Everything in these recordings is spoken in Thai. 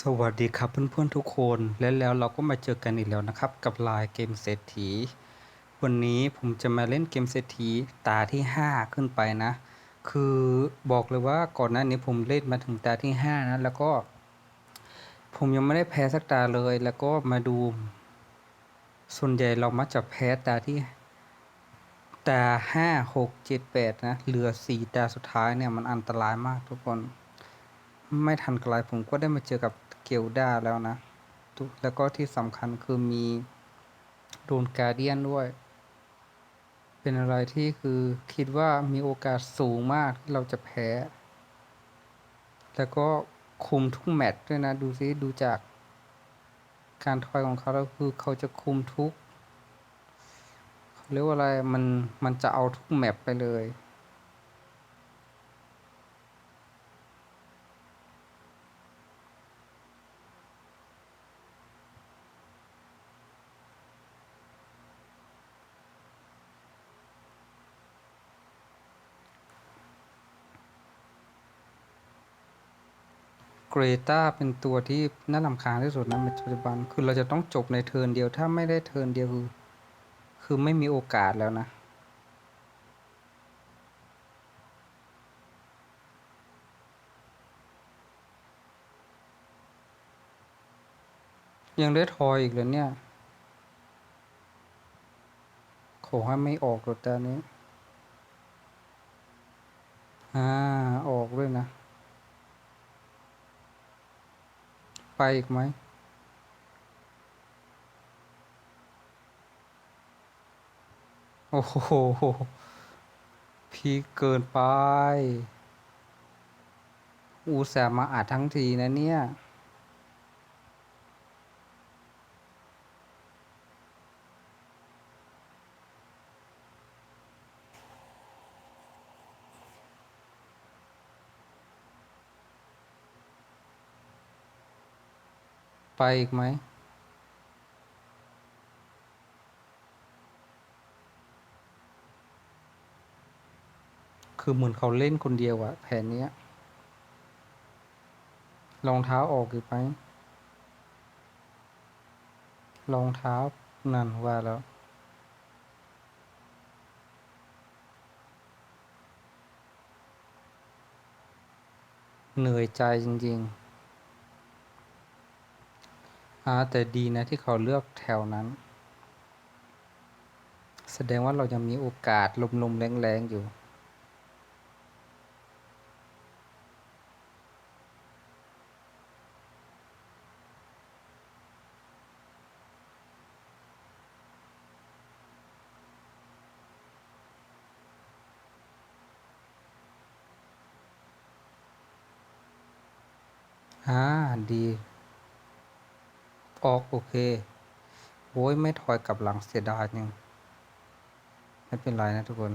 สวัสดีครับเพื่อนๆทุกคนและแล้วเราก็มาเจอกันอีกแล้วนะครับ กับลายเกมเศรษฐี วันนี้ผมจะมาเล่นเกมเศรษฐีตาที่ 5 ขึ้นไปนะ คือบอกเลยว่าก่อนหน้านี้ผมเล่นมาถึงตาที่ 5 นะ แล้วก็ ผมยังไม่ได้แพ้สักตาเลย แล้วก็มาดู ส่วนใหญ่เรามักจะแพ้ตาที่ ตาห้าหกเจ็ดแปดนะ เหลือสี่ตาสุดท้ายเนี่ยมันอันตรายมากทุกคน ไม่ทันไกลผมก็ได้มาเจอกับเกลดาแล้วนะ แล้วก็ที่สำคัญคือมีโดนการเดียนด้วย เป็นอะไรที่คือคิดว่ามีโอกาสสูงมากที่เราจะแพ้ แล้วก็คุมทุกแมตช์ด้วยนะ ดูซิดูจากการทอยของเขาแล้วคือเขาจะคุมทุกเขาเรียกว่าอะไรมันมันจะเอาทุกแมปไปเลย เกรตาเป็นตัวที่น่ารำคาญที่สุดนะในปัจจุบัน คือเราจะต้องจบในเทิร์นเดียว ถ้าไม่ได้เทิร์นเดียวคือ คือไม่มีโอกาสแล้วนะยังได้ทอยอีกเลยเนี่ย ขอให้ไม่ออกตัวตานี้ อ่า ออกด้วยนะ ไปอีกไหมโอ้โห พีเกินไป อูแสมาอัดทั้งทีนะเนี่ย ไปอีกไหม คือเหมือนเขาเล่นคนเดียวอะแผนนี้รองเท้าออกอีกไหมรองเท้านั่นว่าแล้วเหนื่อยใจจริง ๆ อ่าแต่ดีนะที่เขาเลือกแถวนั้น แสดงว่าเรายังมีโอกาสลมๆแรงๆอยู่ อ่า ดี ออกโอเคโอ้ยไม่ถอยกลับหลังเสียดายยังไม่เป็นไรนะทุกคน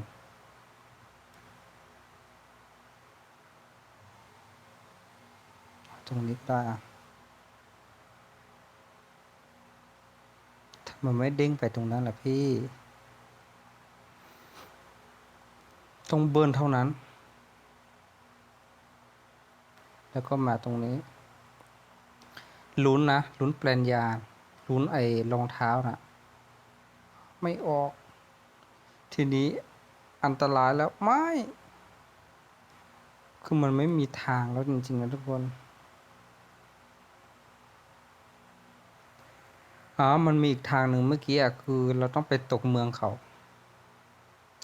ตรงนี้ได้อะทำไมไม่เด้งไปตรงนั้นล่ะพี่ ต้องเบิร์นเท่านั้น แล้วก็มาตรงนี้ ลุ้นนะลุ้นแปลนยานลุ้นไอ้รองเท้านะ่ะไม่ออก ทีนี้อันตรายแล้วไม่ คือมันไม่มีทางแล้วจริงๆนะทุกคนอ๋อมันมีอีกทางหนึ่งเมื่อกี้อะคือเราต้องไปตกเมืองเขา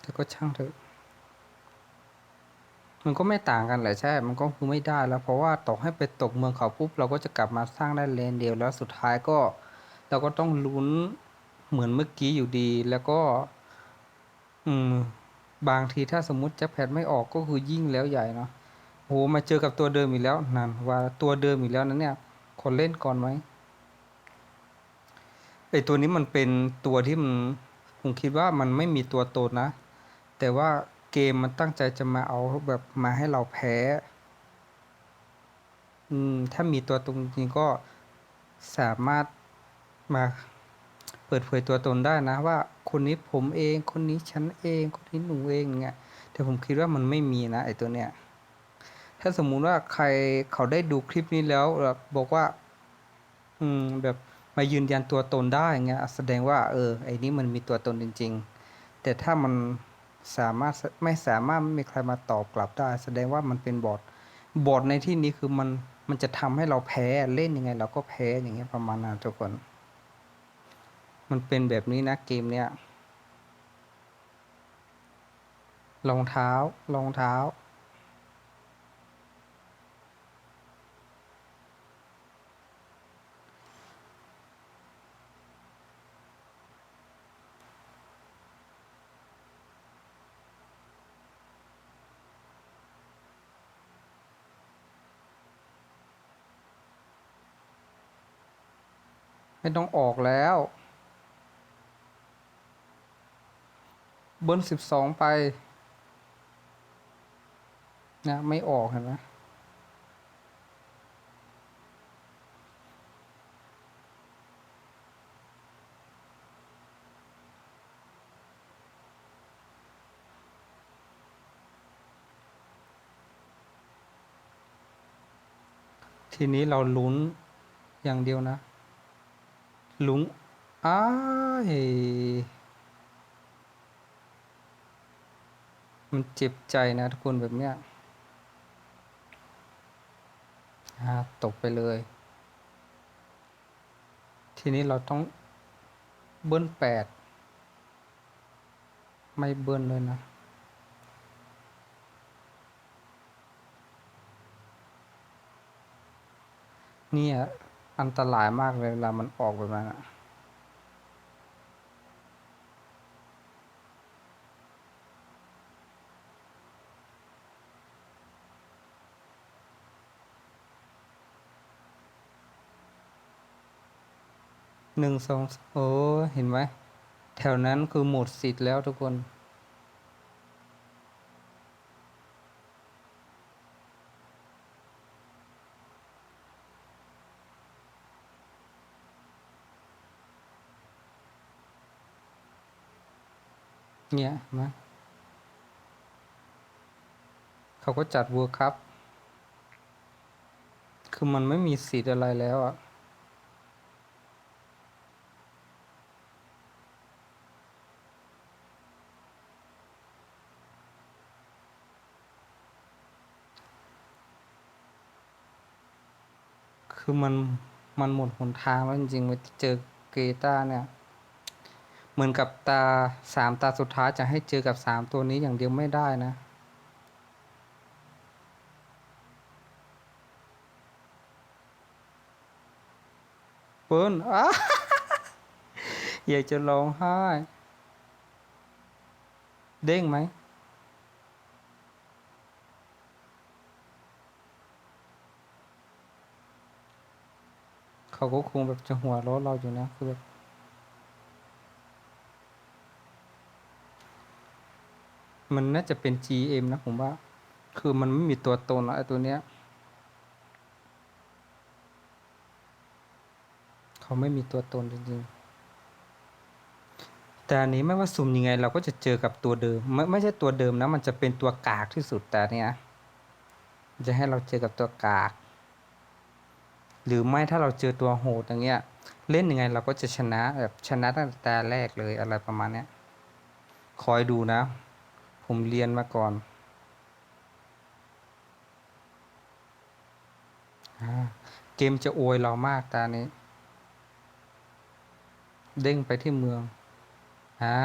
แต่ก็ช่างเถอะ มันก็ไม่ต่างกันแหละใช่ มันก็คือไม่ได้แล้วเพราะว่าต่อให้ไปตกเมืองเขาปุ๊บเราก็จะกลับมาสร้างได้เลนเดียวแล้วสุดท้ายก็เราก็ต้องลุ้นเหมือนเมื่อกี้อยู่ดีแล้วก็ อืม บางทีถ้าสมมติจะแพทไม่ออกก็คือยิ่งแล้วใหญ่เนาะโหมาเจอกับตัวเดิมอีกแล้วนั่นว่าตัวเดิมอีกแล้วนะเนี่ยคนเล่นก่อนไหมไอตัวนี้มันเป็นตัวที่มันผมคิดว่ามันไม่มีตัวตนนะ แต่ว่า เกมมันตั้งใจจะมาเอาแบบมาให้เราแพ้ อืม ถ้ามีตัวตรงจริงก็สามารถมาเปิดเผยตัวตนได้นะว่าคนนี้ผมเอง คนนี้ฉันเอง คนนี้หนูเองเงี้ยแต่ผมคิดว่ามันไม่มีนะไอตัวเนี้ย ถ้าสมมุติว่าใครเขาได้ดูคลิปนี้แล้วแบบบอกว่า อืม แบบมายืนยันตัวตนได้เงี้ย แสดงว่า เออ ไอ้นี้มันมีตัวตนจริง ๆ แต่ถ้ามัน สามารถไม่สามารถไม่มีใครมาตอบกลับได้ แสดงว่ามันเป็นบอทบอทในที่นี้คือมันมันจะทำให้เราแพ้เล่นยังไง เราก็แพ้อย่างเงี้ยประมาณนั้นทุกคน มันเป็นแบบนี้นะเกมเนี้ยรองเท้ารองเท้า ไม่ต้องออกแล้ว เบิ้ลสิบสองไป นะ ไม่ออกเห็นไหมทีนี้เราลุ้นอย่างเดียวนะ ลุงอ้ายมันเจ็บใจนะทุกคนแบบเนี้ยอ่าตกไปเลย ทีนี้เราต้องเบิ้ลแปดไม่เบิ้ลเลยนะเนี่ย อันตรายมากเลยเวลามันออกแบบนั้นอะหนึ่งสองโอ้ เห็นไหม แถวนั้นคือหมดสิทธิ์แล้วทุกคน เนี่ยนไหมเขาก็จัดเวัวครับคือมันไม่มีสิทธิ์อะไรแล้วอะคือมันมันหมดหนทางแล้วจริงๆมาเจอเกตาเนี่ย เหมือนกับตาสามตาสุดท้ายจะให้เจอกับสามตัวนี้อย่างเดียวไม่ได้นะ เปิ้ลอ้าอยากจะร้องไห้ เด้งไหมเขาก็คงแบบจะหัวเราะเราอยู่นะคือแบบ มันน่าจะเป็น GM นะผมว่า คือมันไม่มีตัวตนอะไอ้ตัวเนี้ย เขาไม่มีตัวตนจริงๆ แต่อันนี้ไม่ว่าสุ่มยังไง เราก็จะเจอกับตัวเดิม ไม่ไม่ใช่ตัวเดิมนะ มันจะเป็นตัวกากที่สุดแต่เนี้ยจะให้เราเจอกับตัวกาก หรือไม่ถ้าเราเจอตัวโหดอย่างเงี้ย เล่นยังไงเราก็จะชนะแบบชนะตั้งแต่แรกเลยอะไรประมาณเนี้ยคอยดูนะ ผมเรียนมาก่อนเกมจะอวยเรามากตานี้ เด้งไปที่เมือง อ่า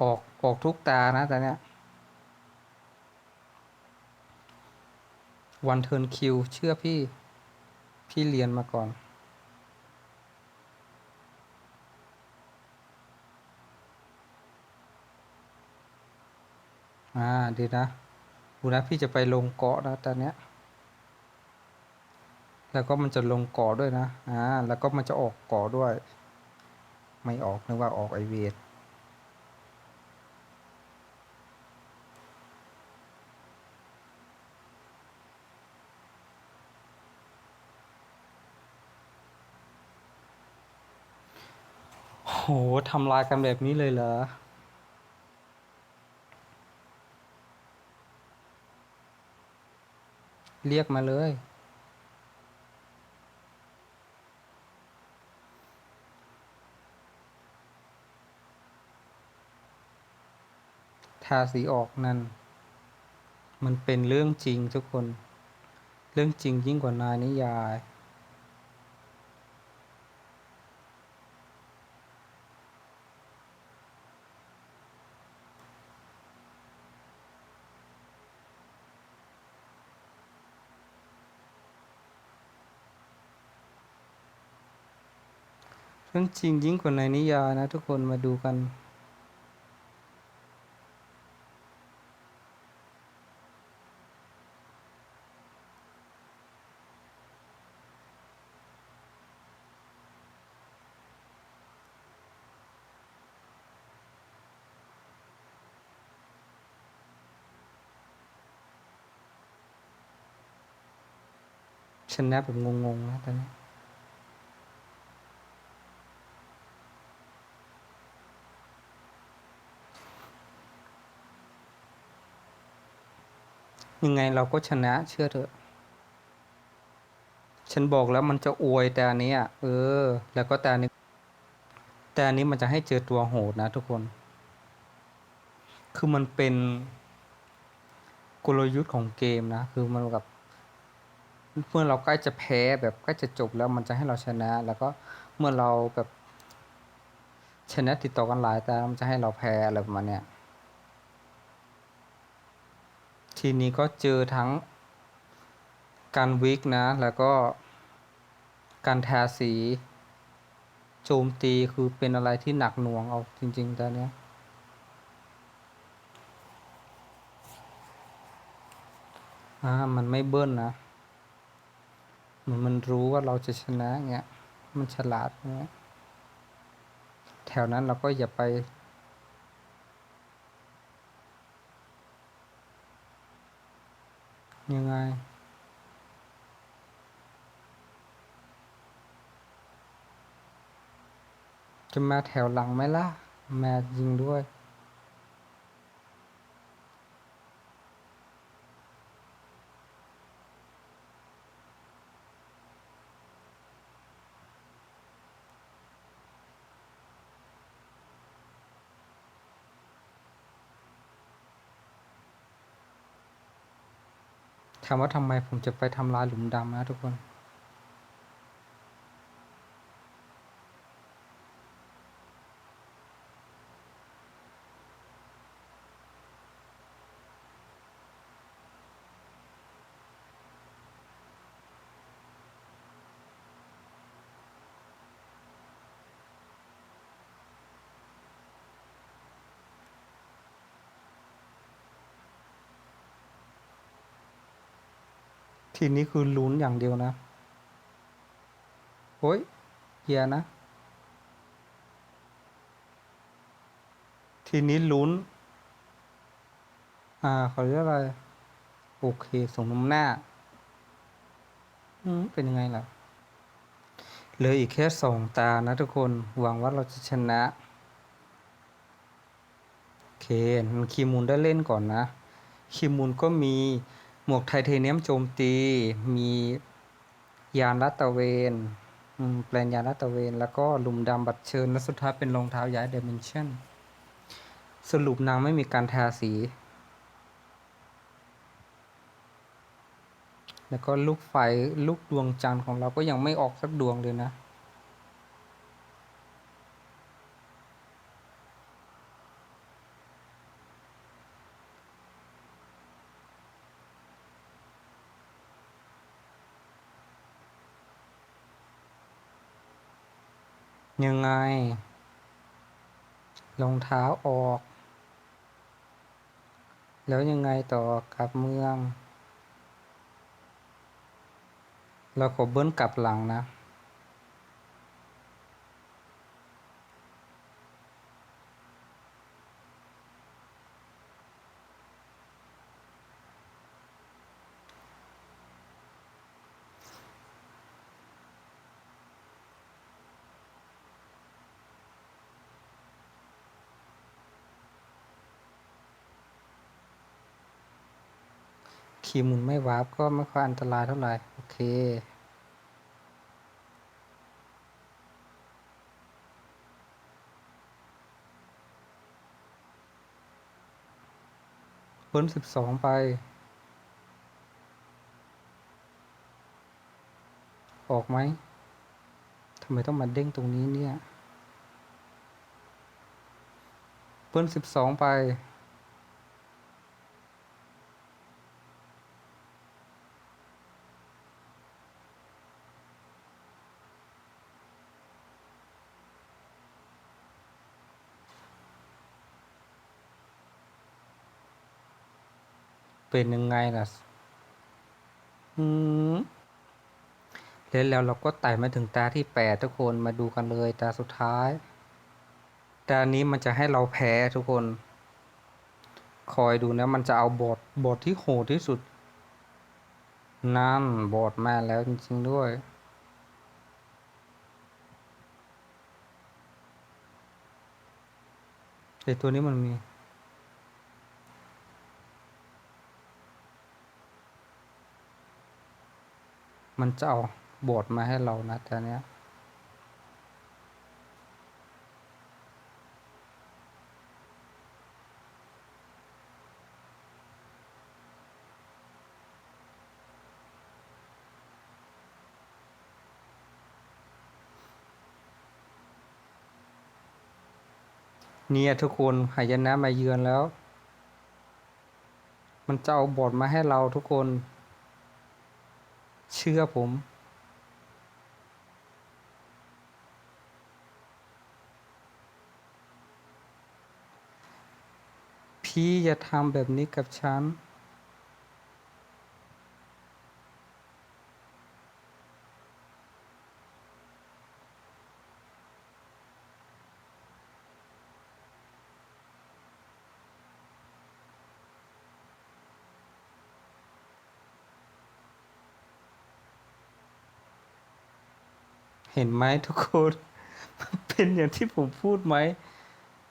ออกออกทุกตานะตาเนี้ยวันเทิร์นคิวเชื่อพี่ พี่เรียนมาก่อน อ่าดีนะดูนะพี่จะไปลงเกาะนะตอนเนี้ยแล้วก็มันจะลงเกาะด้วยนะอ่าแล้วก็มันจะออกเกาะด้วย ไม่ออกนึกว่าออกไอเวทโหทำลายกันแบบนี้เลยเหรอ เรียกมาเลย ทาสีออกนั่น มันเป็นเรื่องจริงทุกคน เรื่องจริงยิ่งกว่านายนิยาย จริงยิ่งกว่าในนิยายนะทุกคนมาดูกัน ชนะแบบงงๆนะตอนนี้ ยังไงเราก็ชนะเชื่อเถอะ ฉันบอกแล้วมันจะอวยแต่อันนี้อะเออ แล้วก็แต่อันนี้แต่อันนี้มันจะให้เจอตัวโหดนะทุกคน คือมันเป็นกลยุทธ์ของเกมนะ คือมันกับเมื่อเราใกล้จะแพ้แบบใกล้จะจบแล้วมันจะให้เราชนะ แล้วก็เมื่อเราแบบชนะติดต่อกันหลายแต่มันจะให้เราแพ้อะไรประมาณเนี้ย ทีนี้ก็เจอทั้งการวิกนะ แล้วก็การทาสีโจมตีคือเป็นอะไรที่หนักหน่วงเอาจริงๆแต่เนี้ยอ่ามันไม่เบิ้ลนะมือนมันรู้ว่าเราจะชนะเงี้ย มันฉลาดเงี้ย แถวนั้นเราก็อย่าไป ยังไงจะมาแถวหลังไหมล่ะ แม่ยิงด้วย ถามว่าทำไมผมจะไปทำลายหลุมดำนะทุกคน ทีนี้คือลุ้นอย่างเดียวนะ โอ้ยเฮียนะ ทีนี้ลุ้น อ่าเขาเรียกอะไร โอเคส่งนมหน้า อืม เป็นยังไงล่ะเหลืออีกแค่สองตานะทุกคน หวังว่าเราจะชนะ โอเค มันคีมูลได้เล่นก่อนนะ คีมูลก็มี หมวกไทเทเนียมโจมตี มียานลัตเวนแปลนยานลัตเวน แล้วก็ลุมดำบัตรเชิญ และสุดท้ายเป็นรองเท้าย้ายเด m ม n ชั่น สรุปนางไม่มีการทาสี แล้วก็ลูกไฟลูกดวงจันทร์ของเราก็ยังไม่ออกสักดวงเลยนะ ยังไง รองเท้าออก แล้วยังไงต่อกลับเมือง เราขอเบิ้ลกลับหลังนะ คีย์หมุนไม่วาร์ปก็ไม่ค่อยอันตรายเท่าไหร่ โอเคเบิ้ลสิบสองไป ออกไหมทำไมต้องมาเด้งตรงนี้เนี่ยเบิ้ลสิบสองไป เป็นยังไงล่ะอืมแล้วแล้วเราก็ไต่มาถึงตาที่แปดทุกคนมาดูกันเลยตาสุดท้าย ตานี้มันจะให้เราแพ้ทุกคน คอยดูนะ มันจะเอาบอดบอดที่โหดที่สุด นั่นบอดมาแล้วจริงๆด้วยแต่ตัวนี้มันมี มันจะเอาบทมาให้เรานะแต่เนี้ยเนี่ยทุกคนหายนะมาเยือนแล้ว มันจะเอาบทมาให้เราทุกคน เชื่อผม พี่อย่าทำแบบนี้กับฉัน เห็นไหมทุกคนมันเป็นอย่างที่ผมพูดไหม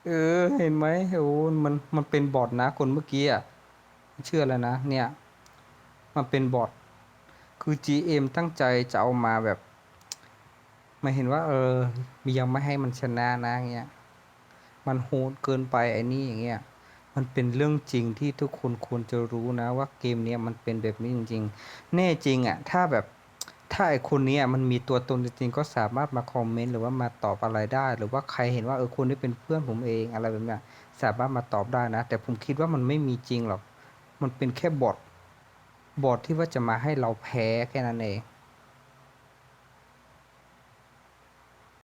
เออ เห็นไหมโอ้มันมันเป็นบอทนะคนเมื่อกี้อะเชื่อแล้วนะ เนี่ย มันเป็นบอทคือ GM ตั้งใจจะเอามาแบบมาเห็นว่า เออ มียังไม่ให้มันชนะนะเงี้ย มันโหดเกินไปไอ้นี่อย่างเงี้ย มันเป็นเรื่องจริงที่ทุกคนควรจะรู้นะ ว่าเกมเนี้ยมันเป็นแบบนี้จริง ๆ แน่จริงอะ ถ้าแบบ ถ้าไอคนเนี้ยมันมีตัวตนจริงๆก็สามารถมาคอมเมนต์หรือว่ามาตอบอะไรได้ หรือว่าใครเห็นว่าเออคนนี้เป็นเพื่อนผมเองอะไรแบบเนี้ยสามารถมาตอบได้นะ แต่ผมคิดว่ามันไม่มีจริงหรอก มันเป็นแค่บอทบอทที่ว่าจะมาให้เราแพ้แค่นั้นเอง